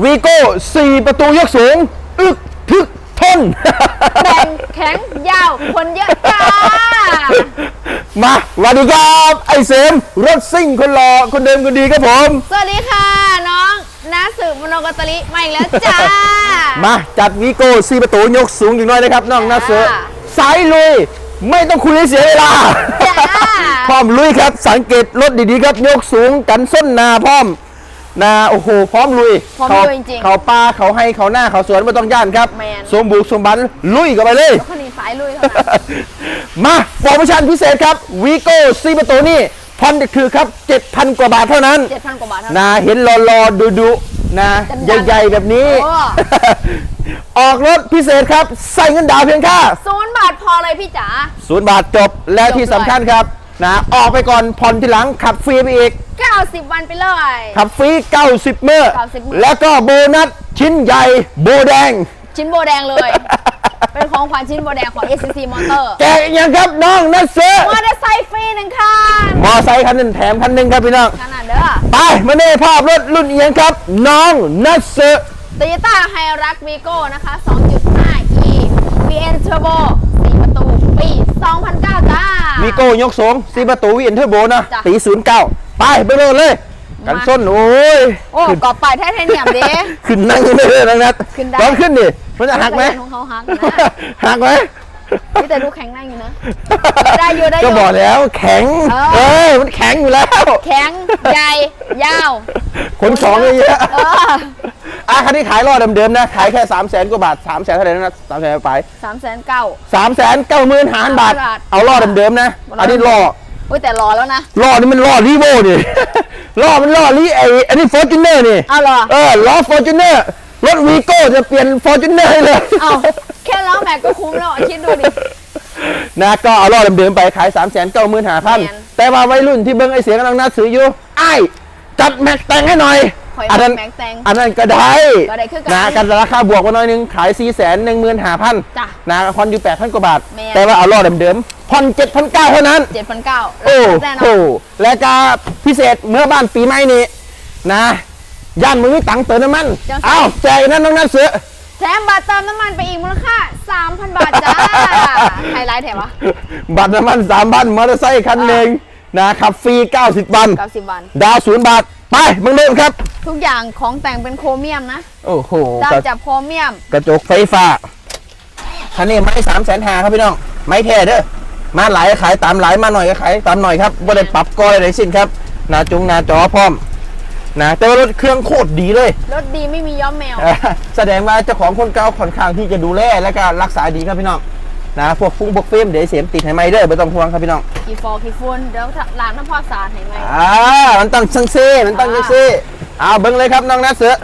วีโก้4ประตูยกสูง อึกทึกทน แบ่งแข็งยาว คนเยอะจ้า มาสวัสดีครับ ไอเสมรถซิ่งคนหล่อคนเดิมคนดีครับผม สวัสดีค่ะ น้องนาสืบมโนกตริมาอีกแล้วจ้า มาจัดวีโก้4ประตูยกสูงอีกหน้อยนะครับน้องนาเสือจ้า สายลุย ไม่ต้องคุยให้เสียเวลา จ้า พร้อมลุยครับ สังเกตรถดีๆครับ ยกสูงกันส้นนาพร้อม นาโอ้โหพร้อมลุยพร้อมเขาลุยจริงๆเขาป่าเขาให้เขาหน้าเขาสวนไม่ต้องย่านครับแมน สมบุกสมบันลุยกันไปเลยคนนี้สายลุยเท่านั้น มาโปรโมชั่นพิเศษครับวีโก้ซีประตูนี่พอนจะคือครับ 7,000 กว่าบาทเท่านั้น เจ็ดพันกว่าบาทเท่านั้น นะเห็นรอรอดูดูๆนะจังๆใหญ่ๆแบบนี้ โอ้ ออกรถพิเศษครับใส่เงินดาวน์เพียงแค่ศูนย์บาทพอเลยพี่จ๋า ศูนย์บาทจบและจบที่เลยสำคัญครับนะออกไปก่อนผ่อนทีหลังขับฟรีไปอีก 90 วันไปเลย ขับฟรี 90 เมื่อ 90มื้อ แล้วก็โบนัสชิ้นใหญ่โบแดง ชิ้นโบแดงเลย เป็นของขวัญชิ้นโบแดงของ SCC Motor แกะอีกอยังครับน้องนัสเซอร์มอเตอร์ไซค์ฟรีหนึ่งคันมอไซค์คันหนึ่งแถมคันหนึ่งครับพี่น้อง ขนาดเด้อ ไปมาเน่ภาพรถรุ่นเอียงครับ น้องนัสเซอร์โตโยต้าไฮรักวีโก้นะคะ 2.5 e VN Turbo 4 ประตู ปี 2009 จ้า วีโก้ยกสูงซีประตูวีเอ็นเทอร์โบนะ จ้ะ ตีศูนย์เก้า ไปไปเลยเลย กันส้นโอ้ยโอ้กอบไปแท้ไทเนียมดิขึ้นนั่งยังไม่ได้นะนัดขึ้นได้ ลองขึ้นดิมันจะหักไหมของเขาหักนะหักไหมนี่แต่ดูแข็งแรงอยู่นะ ได้อยู่ได้อยู่ก็บอกแล้วแข็งเออ เอ้ยมันแข็งอยู่แล้วแข็งใหญ่ยาว ขนของเยอะเออๆอะคันนี้ขายรอเดิมๆนะขายแค่3 0 0แสนกว่าบาท3 0 0แสนเท่าไหร่นะสามแสนไปสามแสนเก้า สามแสนเก้าหมื่นหารบาท บาทเอารอเดิมๆนะ อันนี้รอ อุ้ยแต่รอแล้วนะรอนี่มันรอรีโวนี่รอมันรอรีไออันนี้ฟอร์จูเนอร์นี่เอาเหรอ เออล้อฟอร์จูเนอร์รถวีโก้จะเปลี่ยนฟอร์จูเนอร์ให้เลยเอาแค่ล้อแม็กก็คุ้มแล้วอะคิดดูดิ นะก็เอารอเดิมๆไปขาย3 9 0 0 0 0หาพันแม่นแต่ว่าวัยรุ่นที่เบิ้งไอเสียงกำลังน่าซื้ออยู่ไอ้ายจัดแม็กแต่งให้หน่อย ขอยอันนั้นแม็กแต่งอันนั้นก็ได้ก็ได้คือกันนะกันราคาบวกมาหน่อยนึงขาย4 1 1 0 0 0หาพันจ้ะนะพอนอยู่8,000กว่าบาทแม่นแต่ว่าเอารอเดิมๆพอน7,900เท่านั้นเจ็ดพันเก้าโอ้แน่นโหอนและก็พิเศษเมื่อบ้านปีใหม่นี้นะย่านมือตังค์เติมน้ำมันจังสิเอ้าแจกนั่นน้องนั่นเสือแถมบัตรเติมน้ำมันไปอีกมูลค่า 3,000 บาทจ้าไฮไลท์แถมวะบัตรน้ำมันสามพันมอเตอร์ไซค์คันหนึ่งนะขับฟรี 90 วัน 90 วัน ดาวศูนย์บาท ไปมึงเริ่มครับ ทุกอย่างของแต่งเป็นโครเมียมนะโอ้โหได้กระจากโครเมียม กระจกไฟฟ้าคันนี้ไม่สามแสนหาครับพี่น้อง ไม่แท้เด้อมาหลายขายตามหลายมาหน่อยก็ขายตามหน่อยครับไม่ได้ปรับก้อยอะไรสิ้นครับหนาจุงหนาจอพร้อมนะแต่ว่ารถเครื่องโคตรดีเลย รถดีไม่มีย้อมแมวเอ่อแสดงว่าเจ้าของคนเก่าค่อนข้างที่จะดูแลและก็รักษาดีครับพี่น้อง นะพวกฟุ้งพวกเฟรมเดี๋ยวเสียมติดให้ไม่เด้อไม่ต้องห่วงครับพี่น้องกี่ฟอกี่ฝุ่นเดี๋ยวล้างน้ำพอสะอาดให้ไหมอ่ามันต้องซังซี่มันต้องซังซี่เอาเบิ้งเลยครับน้องนัทเสือ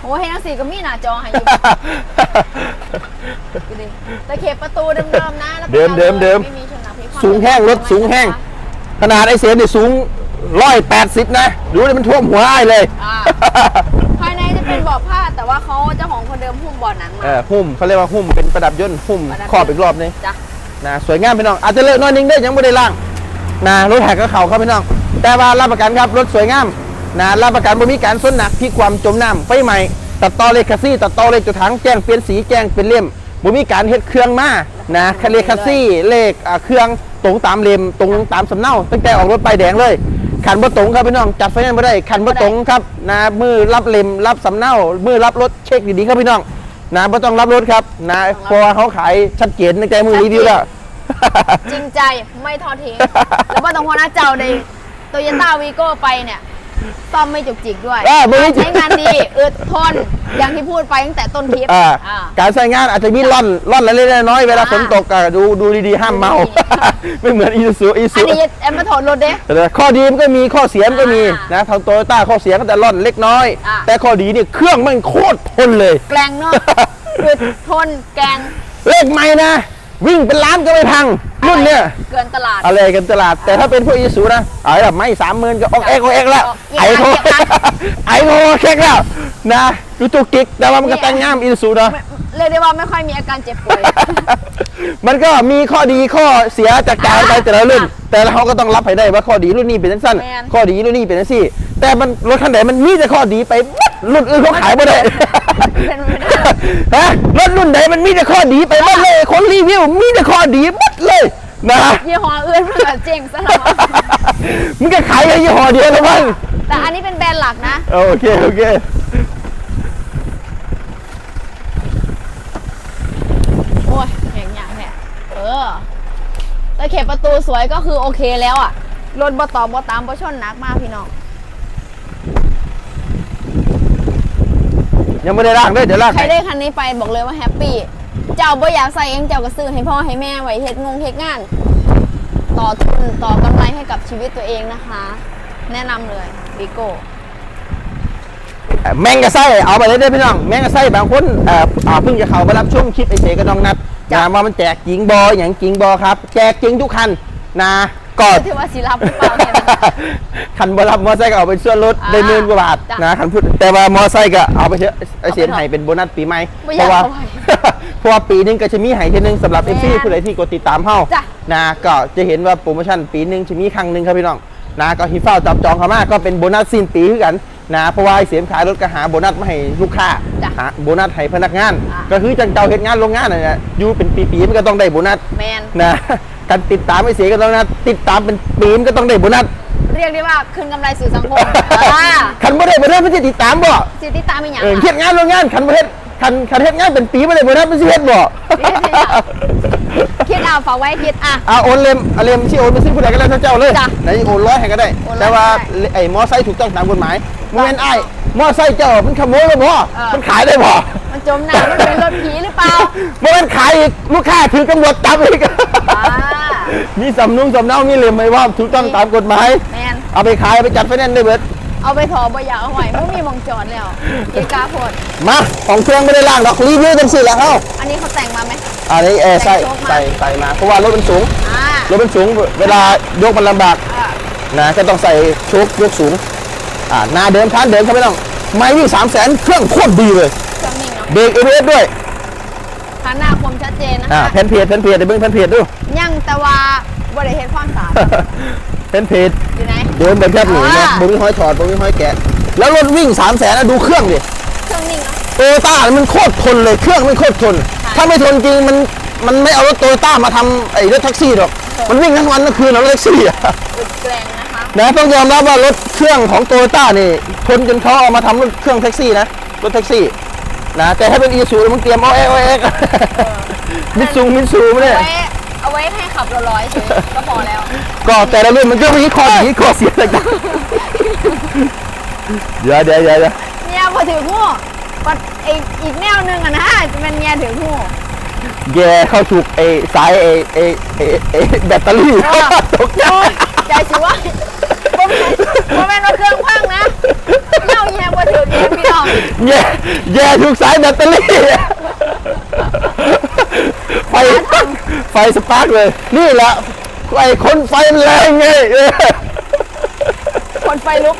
โอ้ให้นักสีก็มีหน้าจอให้อยู่ดูดิตะเข็บประตูเดิมๆนะแล้วก็เดิมเดิมเดิมไม่มีชนหนักพลิกคว่ำสูงแห้งรถสูงแห้งขนาดไอเสียมนี่สูงร้อยแปดสิบนะ ดูดิมันท่วมหัวไอ้ายเลยอ่าภายในจะ เป็นเบาะผ้าแต่ว่าเขาเจ้าของคนเดิมหุ้มเบาะหนังมา เออหุ้มเขาเรียกว่าหุ้มเป็นประดับยนต์หุ้มประดับยนต์ ครอบอีกรอบนึงจ้ะนะสวยงามพี่น้องอาจจะเลอะน้อยนึงได้อยังไม่ได้ล่างนะรถแหกก็เข่าครับพี่น้อง แต่ว่ารับประกันครับรถสวยงามนะรับประกันบ่มีการส้นหนักพลิกความจมน้ำไฟใหม่ตัดต่อเลขคัสซี่ตัดต่อเลขจุดถังแจ้งเปลี่ยนสีแจ้งเป็นเล่มบ่มีการเฮ็ดเครื่องมานะคเลขคัสซี่เลขอ่าเครื่องตรงตามเล่มตรงตามสำเนาตั้งแต่ออกรถไปายแดงเลย ขันบ่ตรงครับพี่น้องจัดไฟแนนซ์บ่ได้ขันบ่ตรงครับนะมือรับเล็มรับสำเนามือรับรถเช็คดีๆครับพี่น้องนะบ่ต้องรับรถครับนะเพราะว่าเขาขายชัดเจนในใจมือรีวิวแล้ว จริงใจไม่ทอดทิ้งแล้วว่าต้องหัวหน้าเจ้าในโตโยต้าวีโก้ไปเนี่ย ซ่อมไม่จุกจิกด้วยเออไม่จุกจิกใช้งานดีอึดทนอย่างที่พูดไปตั้งแต่ต้นคลิปอ่าอ่า การใช้งานอาจจะมีร่อนร่อนเล็กๆน้อยๆเวลาอ่าฝนตกอะดูดูดีๆห้ามเมาดูดีไม่เหมือนอีซูอีอัซู นนี้แอมมาถอดรถเด้ แต่ข้อดีมันก็มีข้อเสียมันก็มีอ่านนะทางโตโยต้าข้อเสียก็จะร่อนเล็กน้อย อ่าแต่ข้อดีเนี่ยเครื่องมันโคตรทนเลย แกลงเนาะอึดทนแกงเลขไม่นะ วิ่งเป็นล้านก็ไม่พังรุ่นเนี่ยเกินตลาด อะไรกันตลาด แต่ถ้าเป็นพวกอีซูนะเอาแบบไม่สามหมื่นก็ออกเอ็กออกเอ็กแล้วออกเอ็กไอ้โคเอ็กนะไอ้โคเช็คแล้วนะดูตุกกิกแต่ว่ามันก็แต่งงามอีซูนะถเรียกได้ว่าไม่ค่อยมีอาการเจ็บป่วย มันก็มีข้อดีข้อเสียจากการไปแต่ละรุ่น แต่เราก็ต้องรับให้ได้ว่าข้อดีรุ่นนี้เป็นสั้นแม่นข้อดีรุ่นนี้เป็นสั้นแต่มันรถคันไหนมันมีแต่ข้อดีไปหมดรุ่นอื่นเขาขายไม่ได้ เป็นไปได้ ฮะรถรุ่นไหนมันมีแต่ข้อดีไปหมดเลยคนรีวิวมีแต่ข้อดีหมดเลยนะ ยี่ห้ออื่นมันก็เจ๋งซะแล้วมั้งมึงก็ขายแค่ยี่ห้อเดียวแล้วมั้งแต่อันนี้เป็นแบรนด์หลักนะโอเคโอเค โอ้ยแข็งอย่างเนี่ยเออแต่ เข็บประตูสวยก็คือโอเคแล้วอะ รถบ่ต่อบ่ตามบ่ชนหนักมากพี่น้องยังไม่ได้ล่างด้วยเดี๋ยวล่างใครให้ได้คันนี้ไปบอกเลยว่าแฮปปี้ เจ้าบ่อยากใส่เองเจ้าก็ซื้อให้พ่อให้แม่ไว้เฮ็ดงงเฮ็ดงาน ต่อทุนต่อกำไรให้กับชีวิตตัวเองนะคะ แนะนำเลยบิโก้แมงกะไส้เอาไปเลยได้อพี่น้อง แมงกะไส้บางคนเอ่ออ่าเพิ่งจะเข้ามารับช่วงคลิปไอเสกับน้องนัดจ้ะ นะว่ามันแจกจริงบออย่างจริงบอครับ แจกจริงทุกคันนะก็ถือว่าสิรับหรือเปล่าเนี่ยนะคันบรับมอไซค์ก็เอาไปส่วนลดอ่าได้หมื่นกว่าบาทจ้ะนะคันพูดแต่ว่ามอไซค์ก็เอาไปเถอะไอเสียนเอาไปเถอะให้เป็นโบนัสปีใหม่ไม่เพอยากราะว่าเอาไว้เพราะว่าปีหนึงก็จะมีให้ทีนึงสำหรับเอแม่ฟซีผู้ใดที่กดติดตามเฮาจ้ะนะก็จะเห็นว่าโปรโมชั่นปีหนึงจะมีครั้งหนึ่งครับพี่น้องนะก็ฮิฟ้าจับจองเข้ามาก็เป็นโบนัสสิ้นปีคือกัน นะเพราะว่าไอเสียมขายรถก็หาโบนัสมาให้ลูกค้าจ้ะหาโบนัสให้พนักงาน อะ ก็คือจังเจ้าเฮ็ดงานโรงงานน่ะนะอยู่เป็นปีๆมันก็ต้องได้โบนัสแมนนะการติดตามไอเสียก็ต้องนะติดตามเป็นปีมันก็ต้องได้โบนัสเรียกได้ว่าคืนกำไรสู่สังคมอ่าคันไม่ได้โบนัสไม่ใช่ติดตามบ่สิติดตามอีกอย่างเอออะเฮ็ดงานโรงงานคันประเทศคันคันเฮ็ดงานเป็นปีไม่ได้โบนัสไม่ใช่เฮ็ดบ่เฮ็ดให้อะ คิดเอาฝากไว้คิดอะ อ่าโอนเลมเอาเลมที่โอนไปซื้อผู้ใดก็แล้วแต่เจ้าเลยจ้ะไหนโอนร้อยให้ก็ได้ โอนร้อยแต่ว่าก็ได้ไอ้มอไซค์ถูกต้องตามกฎหมายมันเป็นจ้ะไอ้มอไซค์เจ้ามันขโมยแล้วบ่เออ มันขายได้บ่มันจมน้ำมันเป็นรถผีหรือเปล่ามันมันขายอีกลูกค้าถือกำหนดจับอีกอ่ามีสำนุงสำเนามีเลมไหมว่าถูกต้องตามกฎหมาย แมนเอาไปขายเอาไปจัดไฟแนนซ์ได้เบิด เอาไปถอบ่อยากเอาไว้ไม่มีหมองจอดแล้วเกะกาโพดมาของเครื่องไม่ได้ล่างดอกรีวิวจังสิแหละเอ้าอันนี้เขาแต่งมาไหม อันนี้เออใส่แต่งโชคมาใส่ใส่มาเพราะว่ารถมันสูงอ่ารถมันสูงเวลายกมันลำบากอ่านะก็ต้องใส่ชุกยกสูงอ่าหน้าเดิมคันเดิมครับไม่ต้องไม่วิ่งสามแสนเครื่องโคตรดีเลยเครื่องนิ่งเนาะเบรกเอเวด้วยคันหน้าคมชัดเจนนะอ่าคะเพนเพจเพนเพจเดี๋ยวเบิ้งเพนเพจดู ยังแต่ว่าบริเฮ็ดความสะอาดเพนเพจอยู่ไหน เดิมเป็นแคบหนีนะอ่า บุมีห้อยถอดบุมีห้อยแกะ แล้วรถวิ่งสามแสนดูเครื่องดิเครื่องนิ่งเนาะโตโยต้ามันโคตรทนเลยเครื่องมันโคตรทนค่ะ ถ้าไม่ทนจริงมันมันไม่เอารถโตโยต้ามาทำไอ้รถแท็กซี่หรอก มันวิ่งทั้งวันทั้งคืนเอารถแท็กซี่อะอึดแกรงนะคะนะต้องยอมรับว่ารถเครื่องของโตโยต้านี่ทนจนเขาเอามาทำรถเครื่องแท็กซี่นะรถแท็กซี่นะแต่ถ้าเป็นอีซูมึงเตรียมเอาเอ็กเอาเอ็กมิตซูมิตซูไม่ได้เอาไว้เอาไว้ให้ขับร้อยๆเฉยก็พอแล้ว ก็แต่ละรุ่นมันก็มีข้อดีข้อเสียต่างๆเดี๋ยวเดี๋ยวเดี๋ยวเดี๋ยวเนี่ยพอถือหูปั ดอีกอีกแนวหนึงอะนะจะเป็นเมียถือหูแย่เข้าถูกไอ้สายไอ้ไอ้ไอ้ไอ้แบตเตอรี่เออตกใจโอ้ยใจสิว่าบ่แม่นบ่แม่นว่าเครื่องพังนะเล่าแย่บ่ถือเองพี่น้องแย่แย่ถูกสายแบตเตอรี่ ไฟ ไฟสปาร์กเลย นี่แหละไอ้คนไฟมันแรงไงเออคนไฟลุก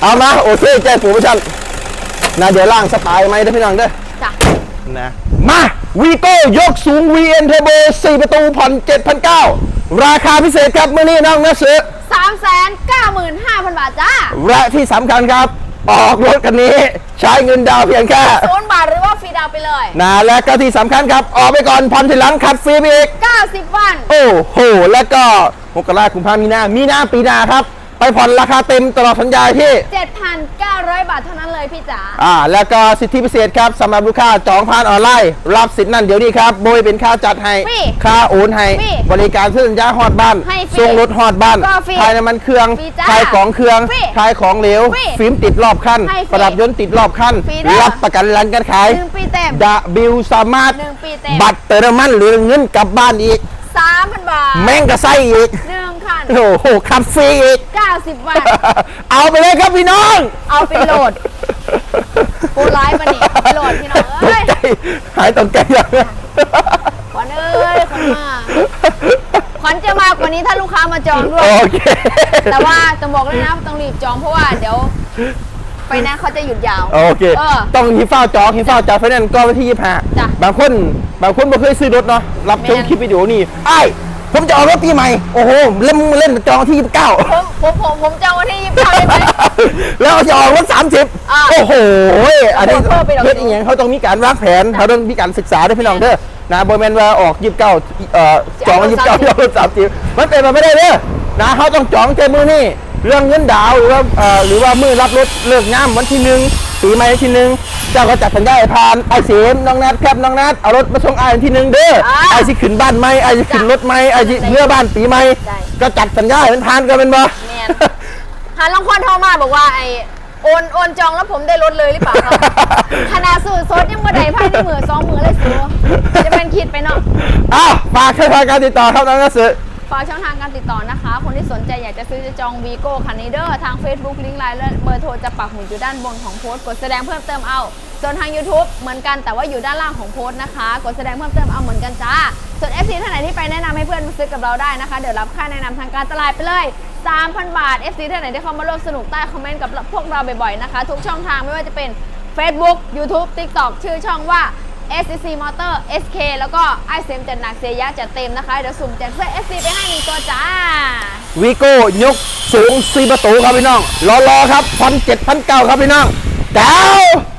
เอามา โอเคแจ้งโปรโมชั่น นะเดี๋ยวล่างสปายไหมเด้อพี่น้องเด้อจ้ะนะมาวีโก้ยกสูง VN Turbo 4 ประตูผ่อน7,900 ราคาพิเศษครับมื่อนี้น้องนะซื้อสามแสนเก้าหมื่นห้าพันบาทจ้า และที่สำคัญครับ ออกรถคันนี้ใช้เงินดาวน์เพียงแค่ศูนย์บาทหรือว่าฟรีดาวน์ไปเลยนะและก็ที่สำคัญครับ ออกไปก่อนผ่อนทีหลังขัดฟรีไปอีก90 วัน โอ้โห แล้วก็มกราคุมภามีนามีนาปีหน้าครับ ไปผ่อนราคาเต็มตลอดสัญญาที่ 7,900 บาทเท่านั้นเลยพี่จ๋า อ่า แล้วก็สิทธิพิเศษครับสำหรับลูกค้าจองผ่านออนไลน์ รับสิทธิ์นั่นเดี๋ยวนี้ครับโบยเป็นค่าจัดให้ ฟรีค่าโอนให้ ฟรีบริการเสื้อสัญญาฮอดบ้านให้ฟรีส่งรถฮอดบ้านก็ฟรีขายน้ำมันเครื่องฟรีจ้าขายของเครื่องฟรีขายของเหลว ฟรีฟิล์มติดรอบคันให้ฟรีประดับยนต์ติดรอบคันฟรีเด้อรับประกันรันการขาย หนึ่งปีเต็มดะบิวสามารถหนึ่งปีเต็มบัตรเติมน้ำมันหรือเงินกลับบ้านอีก 3,000 บาทแม่งกระไส้อีกหนึ่งคันโอ้โหขับฟรีอีก 90 วัน เอาไปเลยครับพี่น้อง เอาไปโหลดโปรไลฟ์มานี่เอาไปโหลดพี่น้องตเอ้กยใจหายตกใจอย่างนั้นขวัญเอ้ยขวัญมาขวัญจะมากกว่านี้ถ้าลูกค้ามาจองด้วย โอเค แต่ว่าต้องบอกเลยนะต้องรีบจองเพราะว่าเดี๋ยว ไฟแนนซ์เขาจะหยุดยาว โอเค เออต้องหิ้วฟ้าวจองหิ้วฟ้าวจองไฟแนนซ์ก็วันที่ยี่ห้าจ้ะบางคนบางคนบ่เคยซื้อรถเนาะรับชมแม่น คลิปวิดีโอนี่ไอ้ายผมจะออกรถปีใหม่โอ้โหเล่นเล่นจองที่ยี่สิบเก้า ผมผมผมผมจองวันที่ยี่สิบเก้าได้ไหม แล้วจะออกรถสามสิบอ่าโอ้โห อันนี้เพิ่มไปดอกเพื่อนอีกอย่างเขาต้องมีการวางแผนเขาต้องมีการศึกษาด้วยพี่น้องเด้อนะบอแมนว่าออกยี่สิบเก้าเอ่อจองยี่สิบเก้าจะเอารถรถสามสิบมันเป็นมาไม่ได้เด้อนะเขาต้องจองเจมือนี่ เรื่องเงินดาวน์หรือว่าเอ่อหรือว่ามือรับรถเลิกงามวันที่หนึ่งปีใหม่วันที่หนึ่งเจ้าก็จัดสัญญาให้ผ่านไอเสียมน้องนัดครับน้องนัดเอารถมาส่งไอ้ายวันที่หนึ่งเด้ออ่าไอ้สิขึ้นบ้านใหม่ไอ้สิขึ้นรถใหม่ไอ้สิเมื่อบ้านปีใหม่ได้ก็จัดสัญญาให้มันผ่านกันเป็นบ่ แม่น หาลองคนโทรมาบอกว่าไอโอนโอนจองแล้วผมได้รถเลยหรือเปล่าครับ ขนาดสื่อสดยังบ่ได้ภายในมือสองมือเลยสูจะเป็นคิดไปเนาะ อ้าวฝากช่องทางการติดต่อครับน้องนัทสือ ฝากช่องทางการติดต่อนะคะ คนที่สนใจอยากจะซื้อจะจองวีโก้คันนี้เดอร์ทาง Facebook ลิงก์ไลน์และเบอร์โทรจะปักหมุดอยู่ด้านบนของโพสต์กดแสดงเพิ่มเติมเอา ส่วนทาง YouTube เหมือนกันแต่ว่าอยู่ด้านล่างของโพสต์นะคะ กดแสดงเพิ่มเติมเอาเหมือนกันจ้า ส่วน FC ท่านไหนที่ไปแนะนำให้เพื่อนมาซื้อกับเราได้นะคะ เดี๋ยวรับค่าแนะนำทางการตลาดไปเลย 3,000 บาท FC ท่านไหนที่เข้ามาร่วมสนุกใต้คอมเมนต์กับพวกเราบ่อยๆนะคะ ทุกช่องทางไม่ว่าจะเป็น Facebook YouTube TikTok ชื่อช่องว่า SCC Motor SK แล้วก็ไอเซมจัดหนักเสียยะจัดเต็มนะคะ เดี๋ยวสุ่มแจกเสื้อ SC ไปให้หนึ่งตัวจ้า วีโก้ยกสูงสีประตูครับพี่น้องรอรอครับพันเจ็ดพันเก้าครับพี่น้องแก้ว